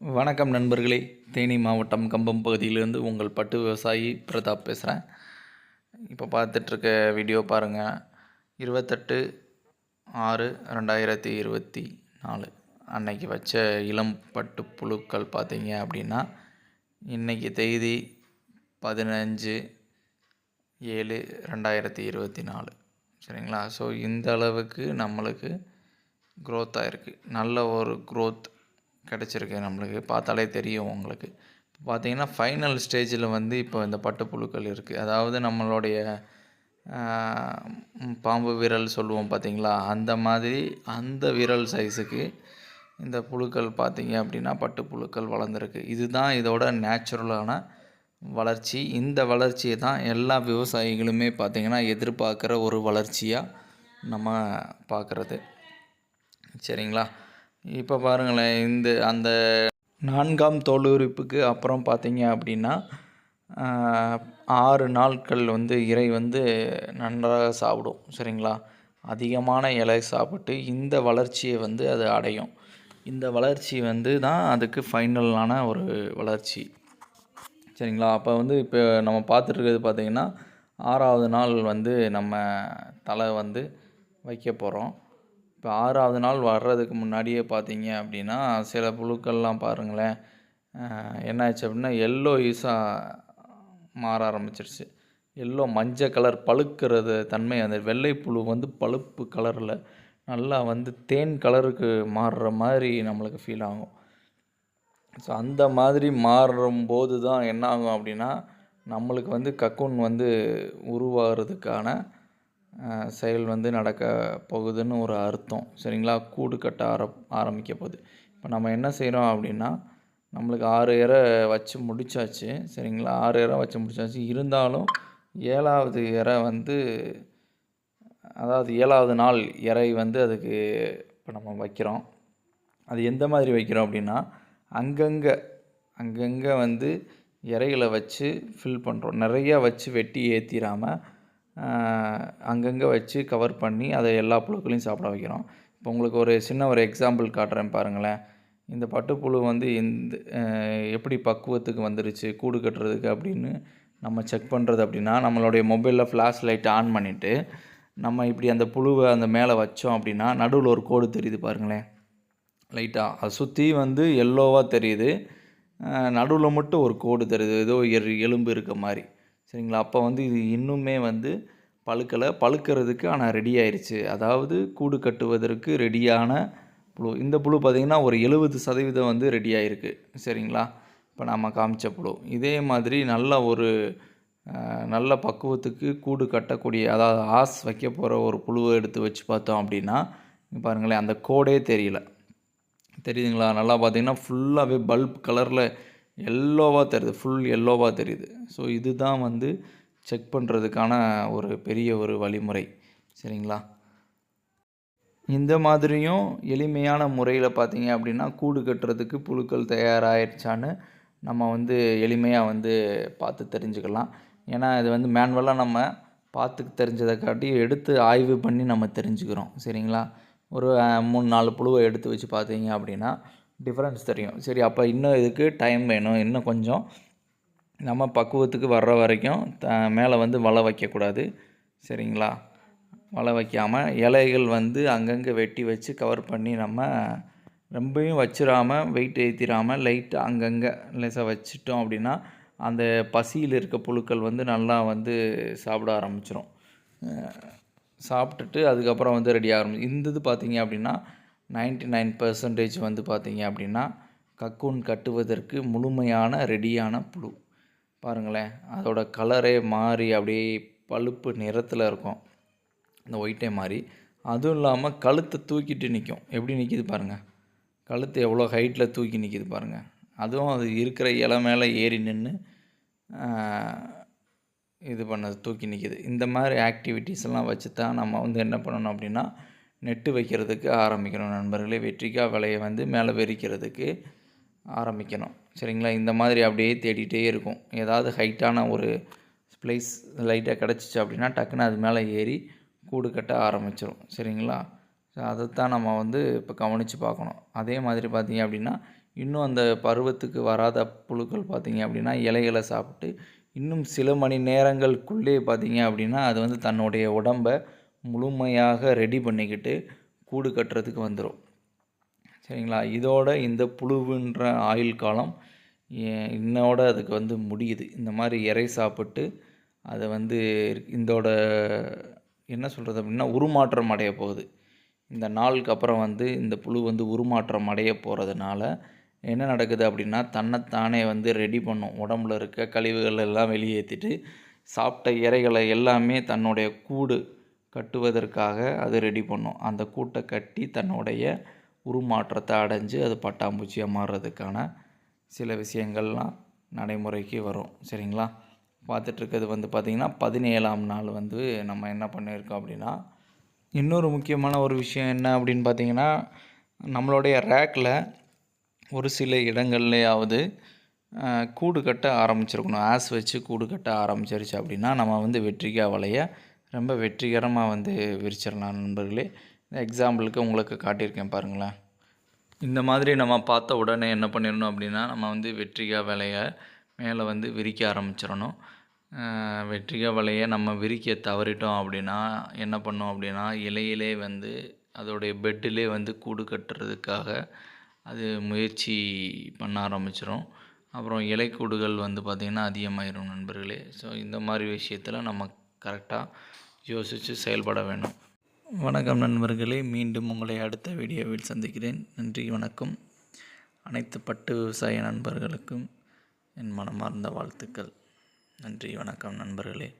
வணக்கம் நண்பர்களே. தேனி மாவட்டம் கம்பம் பகுதியிலேருந்து உங்கள் பட்டு விவசாயி பிரதாப் பேசுகிறேன் இப்போ பார்த்துட்ருக்க வீடியோ பாருங்கள் இருபத்தெட்டு ஆறு ரெண்டாயிரத்தி இருபத்தி நாலு. அன்னைக்கு வச்ச இளம் பட்டு புழுக்கள் பார்த்தீங்க அப்படின்னா இன்றைக்கி தேதி பதினஞ்சு ஏழு ரெண்டாயிரத்தி இருபத்தி நாலு. சரிங்களா? ஸோ இந்த அளவுக்கு நம்மளுக்கு க்ரோத் ஆகிருக்கு நல்ல ஒரு க்ரோத் கிடச்சிருக்கு. நம்மளுக்கு பார்த்தாலே தெரியும் உங்களுக்கு. இப்போ பார்த்தீங்கன்னா ஃபைனல் ஸ்டேஜில் வந்து இப்போ இந்த பட்டுப்புழுக்கள் இருக்குது அதாவது நம்மளுடைய பாம்பு விரல் சொல்லுவோம் பார்த்தீங்களா? அந்த மாதிரி அந்த விரல் சைஸுக்கு இந்த புழுக்கள் பார்த்தீங்க அப்படின்னா பட்டுப்புழுக்கள் வளர்ந்துருக்கு. இதுதான் இதோட நேச்சுரலான வளர்ச்சி. இந்த வளர்ச்சியை தான் எல்லா விவசாயிகளுமே பார்த்தீங்கன்னா எதிர்பார்க்குற ஒரு வளர்ச்சியாக நம்ம பார்க்குறது. சரிங்களா? இப்போ பாருங்களேன் இந்த அந்த நான்காம் தோலுரிப்புக்கு அப்புறம் பார்த்தீங்க அப்படின்னா ஆறு நாட்கள் வந்து இறை வந்து நன்றாக சாப்பிடும் சரிங்களா? அதிகமான இலை சாப்பிட்டு இந்த வளர்ச்சியை வந்து அது அடையும். இந்த வளர்ச்சி வந்து தான் அதுக்கு ஃபைனலான ஒரு வளர்ச்சி. சரிங்களா? அப்போ வந்து இப்போ நம்ம பார்த்துட்ருக்கிறது பார்த்தீங்கன்னா ஆறாவது நாள் வந்து நம்ம தலை வந்து வைக்க போகிறோம். இப்போ ஆறாவது நாள் வர்றதுக்கு முன்னாடியே பார்த்தீங்க அப்படின்னா சில புழுக்கள்லாம் பாருங்களேன். என்னாச்சு அப்படின்னா எல்லோ ஈஸாக மாற ஆரம்பிச்சிருச்சு. எல்லோ மஞ்சள் கலர் பழுக்கிறது தன்மை அந்த வெள்ளை புழு வந்து பழுப்பு கலரில் நல்லா வந்து தேன் கலருக்கு மாறுற மாதிரி நம்மளுக்கு ஃபீல் ஆகும். ஸோ அந்த மாதிரி மாறும்போது தான் என்ன ஆகும் அப்படின்னா நம்மளுக்கு வந்து கக்குன் வந்து உருவாகிறதுக்கான செயல் வந்து நடக்க போகுதுன்னு ஒரு அர்த்தம். சரிங்களா? கூடு கட்ட ஆர ஆரம்பிக்க போகுது. இப்போ நம்ம என்ன செய்கிறோம் அப்படின்னா நம்மளுக்கு ஆறு இறை வச்சு முடிச்சாச்சு. சரிங்களா? ஆறு இறை வச்சு முடிச்சாச்சு. இருந்தாலும் ஏழாவது இறை வந்து அதாவது ஏழாவது நாள் இறை வந்து அதுக்கு இப்போ நம்ம வைக்கிறோம். அது எந்த மாதிரி வைக்கிறோம் அப்படின்னா அங்கங்கே அங்கங்கே வந்து இறைகளை வச்சு ஃபில் பண்ணுறோம் நிறையா வச்சு வெட்டி ஏற்றிடாமல் அங்கங்கே வச்சு கவர் பண்ணி அதை எல்லா புழுக்களையும் சாப்பிட வைக்கிறோம். இப்போ உங்களுக்கு ஒரு சின்ன ஒரு எக்ஸாம்பிள் காட்டுறேன் பாருங்களேன். இந்த பட்டுப்புழு வந்து இந்த எப்படி பக்குவத்துக்கு வந்துருச்சு கூடு கட்டுறதுக்கு அப்படின்னு நம்ம செக் பண்ணுறது அப்படின்னா நம்மளுடைய மொபைலில் ஃப்ளாஷ் லைட் ஆன் பண்ணிவிட்டு நம்ம இப்படி அந்த புழுவை அந்த மேலே வச்சோம் அப்படின்னா நடுவில் ஒரு கோடு தெரியுது பாருங்களேன். லைட்டாக அதை சுற்றி வந்து எல்லோவாக தெரியுது. நடுவில் மட்டும் ஒரு கோடு தெரியுது. ஏதோ எரு எலும்பு இருக்க மாதிரி. சரிங்களா? அப்போ வந்து இது இன்னுமே வந்து பழுக்கலை. பழுக்கிறதுக்கு ஆனால் ரெடி ஆயிடுச்சு அதாவது கூடு கட்டுவதற்கு ரெடியான புழு. இந்த புழு பார்த்திங்கன்னா ஒரு எழுபது சதவீதம் வந்து ரெடி ஆகிருக்கு சரிங்களா? இப்போ நாம் காமிச்ச புழு. இதே மாதிரி நல்ல ஒரு நல்ல பக்குவத்துக்கு கூடு கட்டக்கூடிய அதாவது ஆஸ் வைக்க போகிற ஒரு புழுவை எடுத்து வச்சு பார்த்தோம் அப்படின்னா பாருங்களேன் அந்த கோடே தெரியல. தெரியுதுங்களா? நல்லா பார்த்தீங்கன்னா ஃபுல்லாகவே பல்ப் கலரில் எல்லோவாக தெரியுது ஃபுல் எல்லோவாக தெரியுது. ஸோ இதுதான் வந்து செக் பண்ணுறதுக்கான ஒரு பெரிய ஒரு வழிமுறை. சரிங்களா? இந்த மாதிரியும் எளிமையான முறையில் பார்த்தீங்க அப்படின்னா கூடு கட்டுறதுக்கு புழுக்கள் தயாராகிடுச்சான்னு நம்ம வந்து எளிமையாக வந்து பார்த்து தெரிஞ்சுக்கலாம். ஏன்னா இது வந்து மேன்வலாக நம்ம பார்த்து தெரிஞ்சதை காட்டி எடுத்து ஆய்வு பண்ணி நம்ம தெரிஞ்சுக்கிறோம். சரிங்களா? ஒரு மூணு நாலு புழுவை எடுத்து வச்சு பார்த்தீங்க அப்படின்னா டிஃப்ரென்ஸ் தெரியும். சரி அப்போ இன்னும் இதுக்கு டைம் வேணும். இன்னும் கொஞ்சம். நம்ம பக்குவத்துக்கு வர்ற வரைக்கும் த மேலே வந்து வலை வைக்கக்கூடாது. சரிங்களா? வலை வைக்காமல் இலைகள் வந்து அங்கங்கே வெட்டி வச்சு கவர் பண்ணி நம்ம ரொம்பவும் வச்சிடாமல் வெயிட் ஏற்றிடாமல் லைட்டாக அங்கங்கே லேசாக வச்சிட்டோம் அப்படின்னா அந்த பசியில் இருக்க புழுக்கள் வந்து நல்லா வந்து சாப்பிட ஆரம்பிச்சிடும் சாப்பிட்டுட்டு அதுக்கப்புறம் வந்து ரெடி ஆகும். இந்த இது பார்த்தீங்க அப்படின்னா 99% நைன் பர்சன்டேஜ் வந்து பார்த்தீங்க அப்படின்னா கக்கூன் கட்டுவதற்கு முழுமையான ரெடியான புழு. பாருங்களேன் அதோட கலரே மாறி அப்படியே பழுப்பு நிறத்தில் இருக்கும். இந்த ஒயிட்டே மாதிரி அதுவும் இல்லாமல் கழுத்தை தூக்கிட்டு நிற்கும் எப்படி நிற்கிது பாருங்கள் கழுத்து எவ்வளோ ஹைட்டில் தூக்கி நிற்கிது பாருங்கள் அதுவும் அது இருக்கிற இலை மேலே ஏறி நின்று இது பண்ணது தூக்கி நிற்கிது இந்த மாதிரி ஆக்டிவிட்டீஸ் எல்லாம் வச்சு தான் நம்ம வந்து என்ன பண்ணணும் அப்படின்னா நெட்டு வைக்கிறதுக்கு ஆரம்பிக்கணும் நண்பர்களே. வெற்றிக்காய் விலையை வந்து மேலே வெறிக்கிறதுக்கு ஆரம்பிக்கணும். சரிங்களா? இந்த மாதிரி அப்படியே தேடிகிட்டே இருக்கும். ஏதாவது ஹைட்டான ஒரு ப்ளேஸ் லைட்டாக கிடச்சிச்சு அப்படின்னா டக்குன்னு அது மேலே ஏறி கூடு கட்ட ஆரம்பிச்சிடும் சரிங்களா? ஸோ அதைத்தான் நம்ம வந்து இப்போ கவனித்து பார்க்கணும். அதே மாதிரி பார்த்திங்க அப்படின்னா இன்னும் அந்த பருவத்துக்கு வராத புழுக்கள் பார்த்திங்க அப்படின்னா இலைகளை சாப்பிட்டு இன்னும் சில மணி நேரங்களுக்குள்ளே பார்த்தீங்க அப்படின்னா அது வந்து தன்னுடைய உடம்ப முழுமையாக ரெடி பண்ணிக்கிட்டு கூடு கட்டுறதுக்கு வந்துடும் சரிங்களா? இதோட இந்த புழுவுன்ற ஆயுள் காலம் இன்னோட அதுக்கு வந்து முடியுது. இந்த மாதிரி இறை சாப்பிட்டு அதை வந்து இதோட என்ன சொல்கிறது அப்படின்னா உருமாற்றம் அடைய போகுது. இந்த நாளுக்கு அப்புறம் வந்து இந்த புழு வந்து உருமாற்றம் அடைய போகிறதுனால என்ன நடக்குது அப்படின்னா தன்னைத்தானே வந்து ரெடி பண்ணும். உடம்புல இருக்க கழிவுகள் எல்லாம் வெளியேற்றிட்டு சாப்பிட்ட இறைகளை எல்லாமே தன்னுடைய கூடு கட்டுவதற்காக அது ரெடி பண்ணும். அந்த கூட்டை கட்டி தன்னுடைய உருமாற்றத்தை அடைஞ்சு அது பட்டாம்பூச்சியாக மாறுறதுக்கான சில விஷயங்கள்லாம் நடைமுறைக்கு வரும். சரிங்களா? பார்த்துட்ருக்கிறது வந்து பார்த்திங்கன்னா பதினேழாம் நாள் வந்து நம்ம என்ன பண்ணியிருக்கோம் அப்படின்னா இன்னொரு முக்கியமான ஒரு விஷயம் என்ன அப்படின்னு பார்த்தீங்கன்னா நம்மளுடைய ரேக்கில் ஒரு சில இடங்கள்லையாவது கூடு கட்ட ஆரம்பிச்சிருக்கணும். ஆஸ் வச்சு கூடு கட்ட ஆரம்பிச்சிருச்சு அப்படின்னா நம்ம வந்து வெற்றிக்காய் வலையை ரொம்ப வெற்றிகரமாக வந்து விரிச்சிடலாம் நண்பர்களே. எக்ஸாம்பிளுக்கு உங்களுக்கு காட்டியிருக்கேன் பாருங்களேன். இந்த மாதிரி நம்ம பார்த்த உடனே என்ன பண்ணிடணும் அப்படின்னா நம்ம வந்து வெற்றிகா வலையை மேலே வந்து விரிக்க ஆரம்பிச்சிடணும். வெற்றிகா வலையை நம்ம விரிக்க தவறிட்டோம் அப்படின்னா என்ன பண்ணோம் அப்படின்னா இலையிலே வந்து அதோடைய பெட்டிலே வந்து கூடு கட்டுறதுக்காக அது முயற்சி பண்ண ஆரம்பிச்சிடும் அப்புறம் இலைக்கூடுகள் வந்து பார்த்திங்கன்னா அதிகமாயிரும் நண்பர்களே. ஸோ இந்த மாதிரி விஷயத்தில் நம்ம கரெக்டாக யோசித்து செயல்பட வேண்டும். வணக்கம் நண்பர்களே மீண்டும் உங்களை அடுத்த வீடியோவில் சந்திக்கிறேன். நன்றி வணக்கம். அனைத்து பட்டு விவசாய நண்பர்களுக்கும் என் மனமார்ந்த வாழ்த்துக்கள். நன்றி வணக்கம் நண்பர்களே.